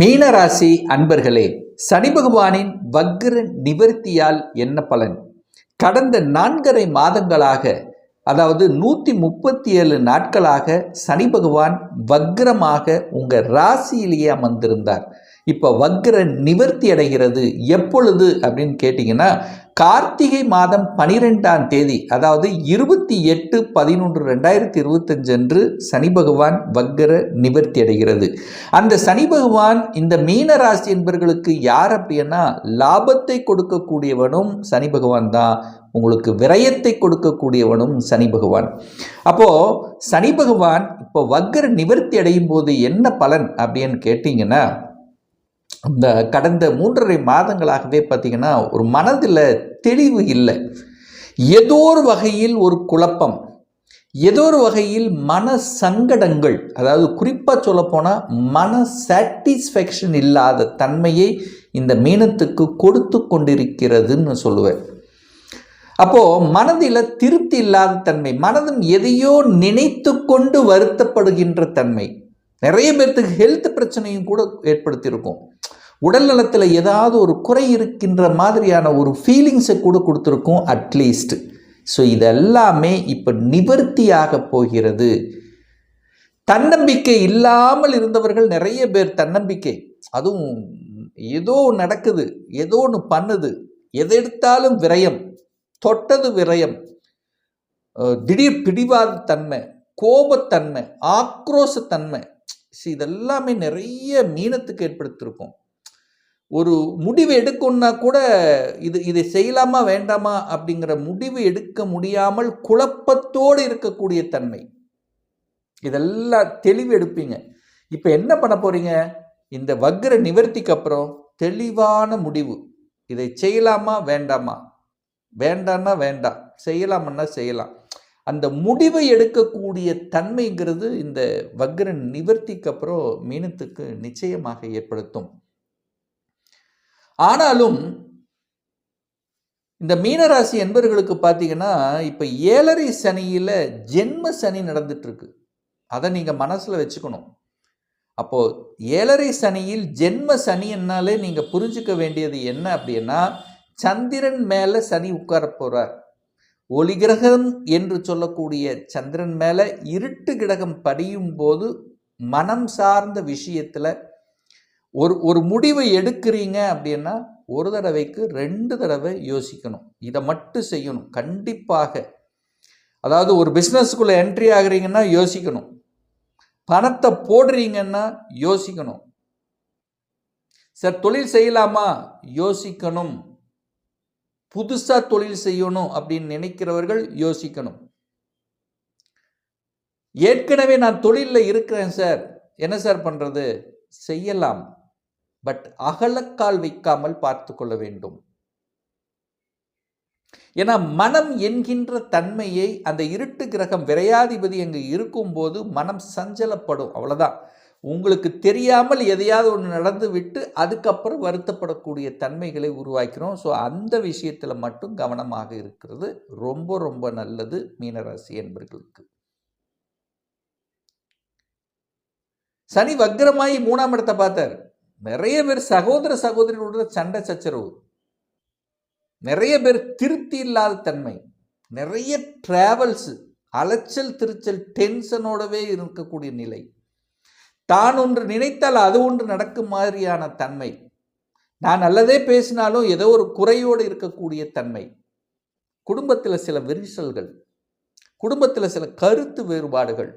மீனராசி அன்பர்களே சனி பகவானின் வக்ர நிவர்த்தியால் என்ன பலன்? கடந்த நான்கரை மாதங்களாக அதாவது நூற்றி முப்பத்தி ஏழு நாட்களாக சனி பகவான் வக்ரமாக உங்கள் ராசியிலேயே அமர்ந்திருந்தார். இப்போ வக்ர நிவர்த்தி அடைகிறது எப்பொழுது அப்படின்னு கேட்டிங்கன்னா கார்த்திகை மாதம் பனிரெண்டாம் தேதி அதாவது இருபத்தி எட்டு பதினொன்று ரெண்டாயிரத்தி இருபத்தஞ்சு அன்று சனி பகவான் வக்ர நிவர்த்தி அடைகிறது. அந்த சனி பகவான் இந்த மீன ராசி என்பவர்களுக்கு யார் அப்படின்னா லாபத்தை கொடுக்கக்கூடியவனும் சனி பகவான் தான். உங்களுக்கு விரயத்தை கொடுக்கக்கூடியவனும் சனி பகவான். அப்போது சனி பகவான் இப்போ வக்ர நிவர்த்தி அடையும் போது என்ன பலன் அப்படின்னு கேட்டிங்கன்னா இந்த கடந்த மூன்றரை மாதங்களாகவே பார்த்தீங்கன்னா ஒரு மனதில் தெளிவு இல்லை. ஏதோ ஒரு வகையில் ஒரு குழப்பம் ஏதோ ஒரு வகையில் மன சங்கடங்கள் அதாவது குறிப்பாக சொல்லப்போனால் மன சாட்டிஸ்ஃபேக்ஷன் இல்லாத தன்மையை இந்த மீனத்துக்கு கொடுத்து கொண்டிருக்கிறதுன்னு சொல்லுவேன். அப்போது மனதில் திருப்தி இல்லாத தன்மை மனதும் எதையோ நினைத்து கொண்டு வருத்தப்படுகின்ற தன்மை நிறைய பேர்த்துக்கு ஹெல்த் பிரச்சனையும் கூட ஏற்படுத்தியிருக்கும். உடல் நலத்தில் ஏதாவது ஒரு குறை இருக்கின்ற மாதிரியான ஒரு ஃபீலிங்ஸை கூட கொடுத்துருக்கோம் அட்லீஸ்ட் ஸோ இதெல்லாமே இப்போ நிவர்த்தியாக போகிறது. தன்னம்பிக்கை இல்லாமல் இருந்தவர்கள் நிறைய பேர் தன்னம்பிக்கை. அதுவும் ஏதோ நடக்குது ஏதோ ஒன்று பண்ணுது. எதை எடுத்தாலும் விரயம் தொட்டது விரயம். திடீர் பிடிவாத தன்மை கோபத்தன்மை ஆக்ரோஷத்தன்மை இதெல்லாமே நிறைய மீனத்துக்கு ஏற்படுத்தியிருக்கும் ஒரு முடிவு எடுக்கணும்னா கூட இது இதை செய்யலாமா வேண்டாமா அப்படிங்கிற முடிவு எடுக்க முடியாமல் குழப்பத்தோடு இருக்கக்கூடிய தன்மை. இதெல்லாம் தெளிவு எடுப்பீங்க. இப்போ என்ன பண்ண போறீங்க? இந்த வக்ர நிவர்த்திக்கு அப்புறம் தெளிவான முடிவு. இதை செய்யலாமா வேண்டாமா? வேண்டான்னா வேண்டாம். செய்யலாமன்னா செய்யலாம். அந்த முடிவை எடுக்கக்கூடிய தன்மைங்கிறது இந்த வக்ர நிவர்த்திக்கு அப்புறம் மீனத்துக்கு நிச்சயமாக ஏற்படுத்தும். ஆனாலும் இந்த மீனராசி என்பர்களுக்கு பார்த்தீங்கன்னா இப்போ ஏழரை சனியில் ஜென்ம சனி நடந்துட்டுருக்கு. அதை நீங்கள் மனசில் வச்சுக்கணும். அப்போது ஏழரை சனியில் ஜென்ம சனின்னாலே நீங்கள் புரிஞ்சுக்க வேண்டியது என்ன அப்படின்னா சந்திரன் மேலே சனி உட்கார போகிறார் ஒளி கிரகம் என்று சொல்லக்கூடிய சந்திரன் மேலே இருட்டு கிரகம் படியும் போது மனம் சார்ந்த விஷயத்தில் ஒரு ஒரு முடிவை எடுக்கிறீங்க அப்படின்னா ஒரு தடவைக்கு ரெண்டு தடவை யோசிக்கணும். இதை மட்டும் செய்யணும். கண்டிப்பாக. அதாவது ஒரு பிஸ்னஸ்க்குள்ளே என்ட்ரி ஆகுறீங்கன்னா யோசிக்கணும். பணத்தை போடுறீங்கன்னா யோசிக்கணும். சார் தொழில் செய்யலாமா? யோசிக்கணும். புதுசாக தொழில் செய்யணும் அப்படின்னு நினைக்கிறவர்கள் யோசிக்கணும். ஏற்கனவே நான் தொழிலில் இருக்கிறேன் சார். என்ன சார் பண்ணுறது செய்யலாம். பட் அகலக்கால் வைக்காமல் பார்த்து கொள்ள வேண்டும். ஏன்னா மனம் என்கின்ற தன்மையை அந்த இருட்டு கிரகம் விரையாதிபதி அங்கு இருக்கும்போது மனம் சஞ்சலப்படும். அவ்வளோதான் உங்களுக்கு தெரியாமல் எதையாவது ஒன்று நடந்து விட்டு அதுக்கப்புறம் வருத்தப்படக்கூடிய தன்மைகளை உருவாக்கிறோம். ஸோ அந்த விஷயத்தில் மட்டும் கவனமாக இருக்கிறது. ரொம்ப ரொம்ப நல்லது மீனராசி என்பர்களுக்கு. சனி வக்ரமாயி மூணாம் இடத்தை பார்த்தார். நிறைய பேர் சகோதர சகோதரிகளோட சண்டை சச்சரவு. நிறைய பேர் திருப்தி இல்லாத தன்மை. நிறைய ட்ராவல்ஸு அலைச்சல் திருச்சல் டென்ஷனோடவே இருக்கக்கூடிய நிலை. தான் ஒன்று நினைத்தால் அது ஒன்று நடக்கும் மாதிரியான தன்மை. நான் நல்லதே பேசினாலும் ஏதோ ஒரு குறையோடு இருக்கக்கூடிய தன்மை. குடும்பத்தில் சில விரிசல்கள். குடும்பத்தில் சில கருத்து வேறுபாடுகள்.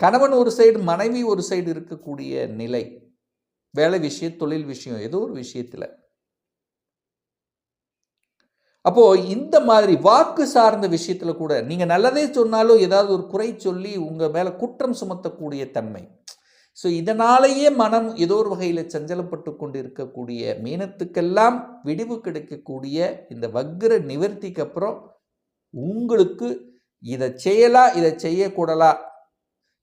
கணவன் ஒரு சைடு மனைவி ஒரு சைடு இருக்கக்கூடிய நிலை. வேலை விஷயம் தொழில் விஷயம் ஏதோ ஒரு விஷயத்தில். அப்போது இந்த மாதிரி வாக்கு சார்ந்த விஷயத்தில் கூட நீங்கள் நல்லதே சொன்னாலும் ஏதாவது ஒரு குறை சொல்லி உங்கள் மேலே குற்றம் சுமத்தக்கூடிய தன்மை. ஸோ இதனாலேயே மனம் ஏதோ ஒரு வகையில் சஞ்சலப்பட்டு கொண்டு இருக்கக்கூடிய மீனத்துக்கெல்லாம் விடிவு கிடைக்கக்கூடிய இந்த வக்ர நிவர்த்திக்கு அப்புறம் உங்களுக்கு இதை செய்யலாம் இதை செய்யக்கூடலா?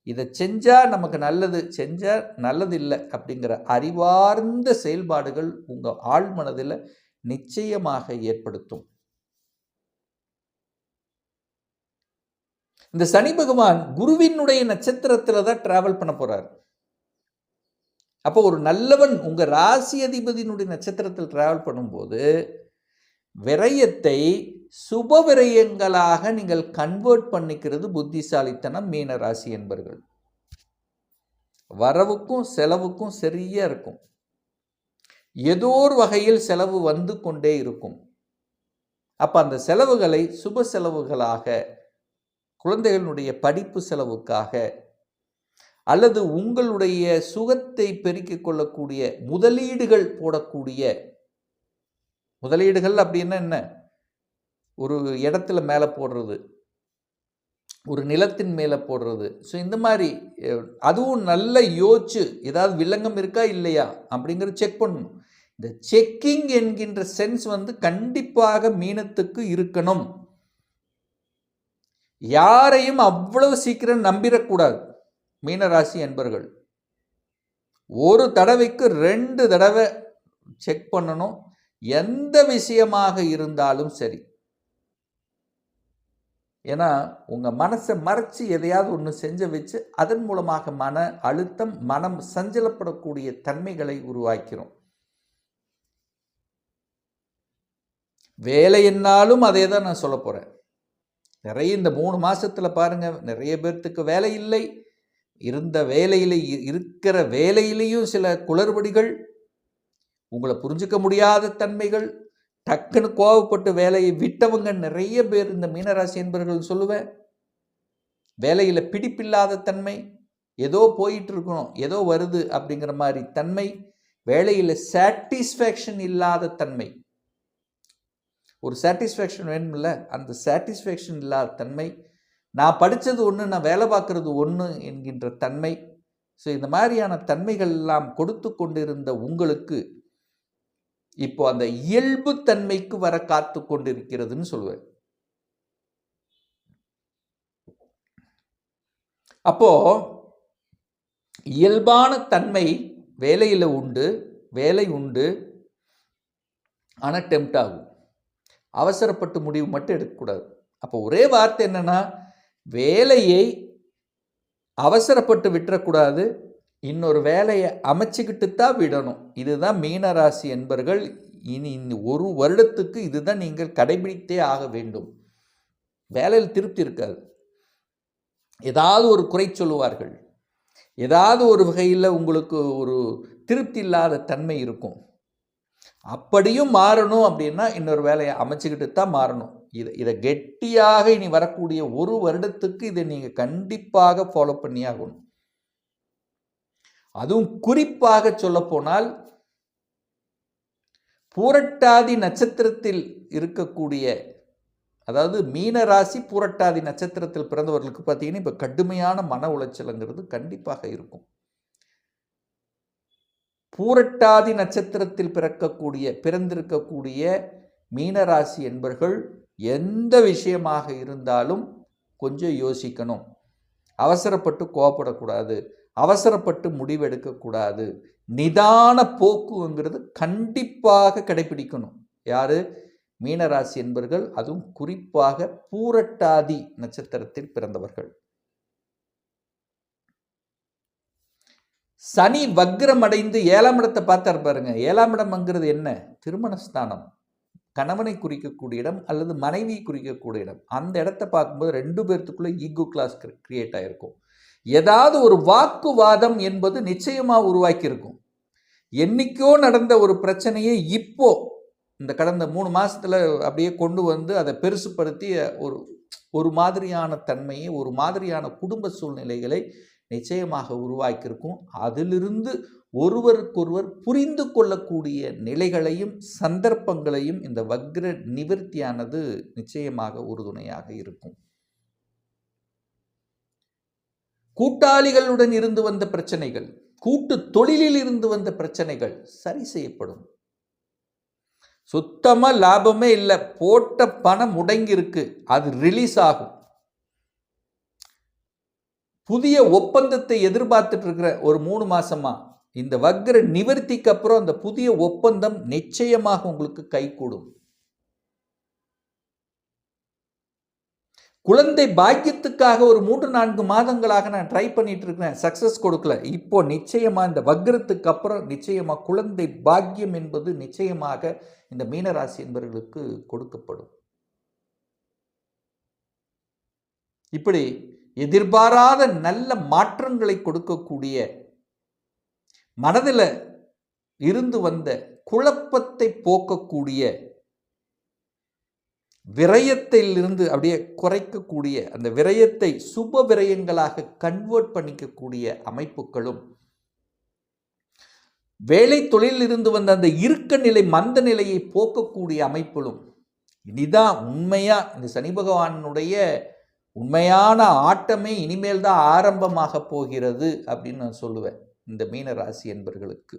இதை செஞ்சால் நமக்கு நல்லது செஞ்சால் நல்லது இல்லை அப்படிங்கிற அறிவார்ந்த செயல்பாடுகள் உங்கள் ஆழ்மனதில் நிச்சயமாக ஏற்படுத்தும். இந்த சனி பகவான் குருவினுடைய நட்சத்திரத்தில் தான் டிராவல் பண்ண போகிறார் அப்போ ஒரு நல்லவன் உங்கள் ராசி அதிபதியினுடைய நட்சத்திரத்தில் டிராவல் பண்ணும்போது விரயத்தை சுப விரயங்களாக நீங்கள் கன்வெர்ட் பண்ணிக்கிறது புத்திசாலித்தனம் மீன ராசி என்பர்கள். வரவுக்கும் செலவுக்கும் சரியா இருக்கும். ஏதோ ஒரு வகையில் செலவு வந்து கொண்டே இருக்கும். அப்போ அந்த செலவுகளை சுப செலவுகளாக குழந்தைகளுடைய படிப்பு செலவுக்காக அல்லது உங்களுடைய சுகத்தை பெருக்கிக் கொள்ளக்கூடிய முதலீடுகள் போடக்கூடிய முதலீடுகள் அப்படின்னா என்ன? ஒரு இடத்துல மேலே போடுறது ஒரு நிலத்தின் மேலே போடுறது. ஸோ இந்த மாதிரி அதுவும் நல்ல யோசிச்சு ஏதாவது வில்லங்கம் இருக்கா இல்லையா? அப்படிங்கிறத செக் பண்ணணும். இந்த செக்கிங் என்கின்ற சென்ஸ் வந்து கண்டிப்பாக மீனத்துக்கு இருக்கணும். யாரையும் அவ்வளவு சீக்கிரம் நம்பிடக்கூடாது. மீனராசி என்பர்கள் ஒரு தடவைக்கு ரெண்டு தடவை செக் பண்ணணும். எந்த விஷயமாக இருந்தாலும் சரி. ஏன்னா உங்கள் மனசை மறைச்சு எதையாவது ஒன்று செஞ்சு வச்சு அதன் மூலமாக மன அழுத்தம் மனம் சஞ்சலப்படக்கூடிய தன்மைகளை உருவாக்கிறோம். வேலை என்னாலும் அதே தான் நான் சொல்ல போகிறேன் நிறைய இந்த மூணு மாதத்தில் பாருங்கள் நிறைய பேர்த்துக்கு வேலை இல்லை. இருந்த வேலையில் இ- இருக்கிற வேலையிலையும் சில குளறுபடிகள் உங்களை புரிஞ்சுக்க முடியாத தன்மைகள் டக்குன்னு கோவப்பட்டு வேலையை விட்டவங்க நிறைய பேர் இந்த மீனராசி என்பவர்கள் சொல்லுவேன். வேலையில் பிடிப்பில்லாத தன்மை ஏதோ போயிட்டு இருக்கணும் ஏதோ வருது அப்படிங்கிற மாதிரி தன்மை வேலையில் சாட்டிஸ்ஃபேக்ஷன் இல்லாத தன்மை. ஒரு சாட்டிஸ்ஃபேக்ஷன் வேணும்ல? அந்த சாட்டிஸ்ஃபேக்ஷன் இல்லாத தன்மை நான் படித்தது ஒன்று நான் வேலை பார்க்குறது ஒன்று என்கின்ற தன்மை ஸோ இந்த மாதிரியான தன்மைகள் எல்லாம் கொடுத்து கொண்டிருந்த உங்களுக்கு இப்போ அந்த இயல்பு தன்மைக்கு வர காத்து கொண்டிருக்கிறதுன்னு சொல்லுவேன். அப்போ இயல்பான தன்மை வேலையில் உண்டு வேலை உண்டு ஆனால் டெம்ட் ஆகும். அவசரப்பட்டு முடிவு மட்டும் எடுக்கக்கூடாது. அப்போ ஒரே வார்த்தை என்னென்னா வேலையை அவசரப்பட்டு விட்டுறக்கூடாது. இன்னொரு வேலையை அமைச்சிக்கிட்டு தான் விடணும். இதுதான் மீனராசி என்பர்கள் இனி இந்த ஒரு வருடத்துக்கு இதுதான் நீங்கள் கடைபிடித்தே ஆக வேண்டும். வேலையில் திருப்தி இருக்காது. ஏதாவது ஒரு குறை சொல்லுவார்கள். ஏதாவது ஒரு வகையில் உங்களுக்கு ஒரு திருப்தி இல்லாத தன்மை இருக்கும். அப்படியும் மாறணும் அப்படின்னா இன்னொரு வேலையை அமைச்சுக்கிட்டு தான் மாறணும். இதை இதை கெட்டியாக இனி வரக்கூடிய ஒரு வருடத்துக்கு இதை நீங்கள் கண்டிப்பாக ஃபாலோ பண்ணி ஆகணும். அதுவும் குறிப்பாக சொல்லப்போனால் பூரட்டாதி நட்சத்திரத்தில் இருக்கக்கூடிய அதாவது மீன ராசி பூரட்டாதி நட்சத்திரத்தில் பிறந்தவர்களுக்கு பார்த்தீங்கன்னா இப்போ கடுமையான மன உளைச்சலுங்கிறது கண்டிப்பாக இருக்கும். பூரட்டாதி நட்சத்திரத்தில் பிறக்கக்கூடிய பிறந்திருக்கக்கூடிய மீனராசி என்பர்கள் எந்த விஷயமாக இருந்தாலும் கொஞ்சம் யோசிக்கணும். அவசரப்பட்டு கோவப்படக்கூடாது. அவசரப்பட்டு முடிவெடுக்கக்கூடாது. நிதான போக்குங்கிறது கண்டிப்பாக கடைபிடிக்கணும். யார்? மீனராசி என்பர்கள். அதுவும் குறிப்பாக பூரட்டாதி நட்சத்திரத்தில் பிறந்தவர்கள். சனி வக்ரம் அடைந்து ஏழாம் இடத்தை பார்த்தார் பாருங்க. ஏழாம் இடம்ங்கிறது என்ன? திருமணஸ்தானம். கணவனை குறிக்கக்கூடிய இடம் அல்லது மனைவியை குறிக்கக்கூடிய இடம். அந்த இடத்த பார்க்கும்போது ரெண்டு பேர்த்துக்குள்ளே ஈகோ கிளாஸ் கிரியேட் ஆகிருக்கும் ஏதாவது ஒரு வாக்குவாதம் என்பது நிச்சயமாக உருவாக்கியிருக்கும். என்னைக்கோ நடந்த ஒரு பிரச்சனையை இப்போ இந்த கடந்த மூணு மாதத்தில் அப்படியே கொண்டு வந்து அதை பெருசுப்படுத்தி ஒரு ஒரு மாதிரியான தன்மையை ஒரு மாதிரியான குடும்ப சூழ்நிலைகளை நிச்சயமாக உருவாக்கியிருக்கும். அதிலிருந்து ஒருவருக்கொருவர் புரிந்து கொள்ளக்கூடிய நிலைகளையும் சந்தர்ப்பங்களையும் இந்த வக்ர நிவர்த்தியானது நிச்சயமாக உறுதுணையாக இருக்கும். கூட்டாளிகளுடன் இருந்து வந்த பிரச்சனைகள் கூட்டு தொழிலில் இருந்து வந்த பிரச்சனைகள் சரி செய்யப்படும். சுத்தமாக லாபமே இல்லை போட்ட பணம் முடங்கி இருக்கு அது ரிலீஸ் ஆகும். புதிய ஒப்பந்தத்தை எதிர்பார்த்துட்டு இருக்கிற ஒரு மூணு மாசமா இந்த வக்ர நிவர்த்திக்கு அப்புறம் அந்த புதிய ஒப்பந்தம் நிச்சயமாக உங்களுக்கு கைகூடும். குழந்தை பாக்கியத்துக்காக ஒரு மூன்று நான்கு மாதங்களாக நான் ட்ரை பண்ணிட்டு இருக்கிறேன் சக்ஸஸ் கொடுக்கல. இப்போ நிச்சயமா இந்த வக்ரத்துக்கு அப்புறம் நிச்சயமா குழந்தை பாக்கியம் என்பது நிச்சயமாக இந்த மீனராசி என்பவர்களுக்கு கொடுக்கப்படும். இப்படி எதிர்பாராத நல்ல மாற்றங்களை கொடுக்கக்கூடிய மனதில் இருந்து வந்த குழப்பத்தை போக்கக்கூடிய விரயத்திலிருந்து அப்படியே குறைக்கக்கூடிய அந்த விரயத்தை சுப விரயங்களாக கன்வெர்ட் பண்ணிக்கக்கூடிய அமைப்புகளும் வேலை தொழிலில் இருந்து வந்த அந்த இருக்க நிலை மந்த நிலையை போக்கக்கூடிய அமைப்பிலும் இனிதான் உண்மையாக இந்த சனி பகவானுடைய உண்மையான ஆட்டமே இனிமேல் தான் ஆரம்பமாக போகிறது அப்படின்னு நான் சொல்லுவேன் இந்த மீன ராசி என்பர்களுக்கு.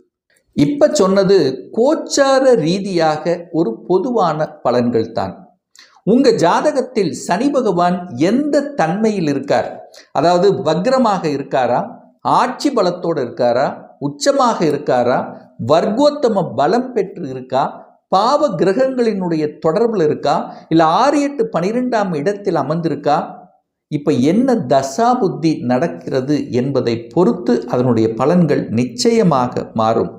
இப்ப சொன்னது கோச்சார ரீதியாக ஒரு பொதுவான பலன்கள் தான். உங்க ஜாதகத்தில் சனி பகவான் எந்த தன்மையில் இருக்கார்? அதாவது வக்ரமாக இருக்காரா? ஆட்சி பலத்தோடு இருக்காரா? உச்சமாக இருக்காரா? வர்க்கோத்தம பலம் பெற்று இருக்கா? பாவ கிரகங்களினுடைய தொடர்பில் இருக்கா? இல்லை ஆறு எட்டு பனிரெண்டாம் இடத்தில் அமர்ந்திருக்கா? இப்போ என்ன தசா புத்தி நடக்கிறது என்பதை பொறுத்து அதனுடைய பலன்கள் நிச்சயமாக மாறும்.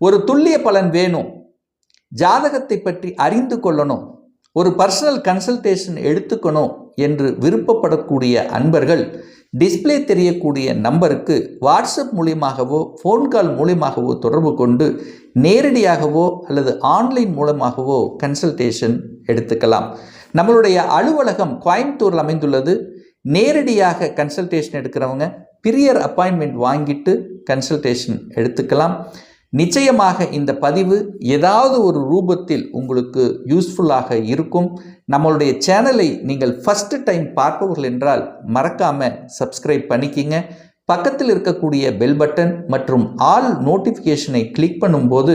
ஒரு துல்லிய பலன் வேணும். ஜாதகத்தை பற்றி அறிந்து கொள்ளணும். ஒரு பர்சனல் கன்சல்டேஷன் எடுத்துக்கணும் என்று விருப்பப்படக்கூடிய அன்பர்கள் டிஸ்ப்ளே தெரியக்கூடிய நம்பருக்கு வாட்ஸ்அப் மூலியமாகவோ ஃபோன் கால் மூலியமாகவோ தொடர்பு கொண்டு நேரடியாகவோ அல்லது ஆன்லைன் மூலமாகவோ கன்சல்டேஷன் எடுத்துக்கலாம். நம்மளுடைய அலுவலகம் கோயம்புத்தூரில் அமைந்துள்ளது. நேரடியாக கன்சல்டேஷன் எடுக்கிறவங்க பிரியர் அப்பாயின்மெண்ட் வாங்கிட்டு கன்சல்டேஷன் எடுத்துக்கலாம். நிச்சயமாக இந்த பதிவு ஏதாவது ஒரு ரூபத்தில் உங்களுக்கு யூஸ்ஃபுல்லாக இருக்கும். நம்மளுடைய சேனலை நீங்கள் ஃபஸ்ட்டு டைம் பார்ப்பவர்கள் என்றால் மறக்காமல் சப்ஸ்கிரைப் பண்ணிக்கிங்க. பக்கத்தில் இருக்கக்கூடிய பெல் பட்டன் மற்றும் ஆல் நோட்டிஃபிகேஷனை கிளிக் பண்ணும்போது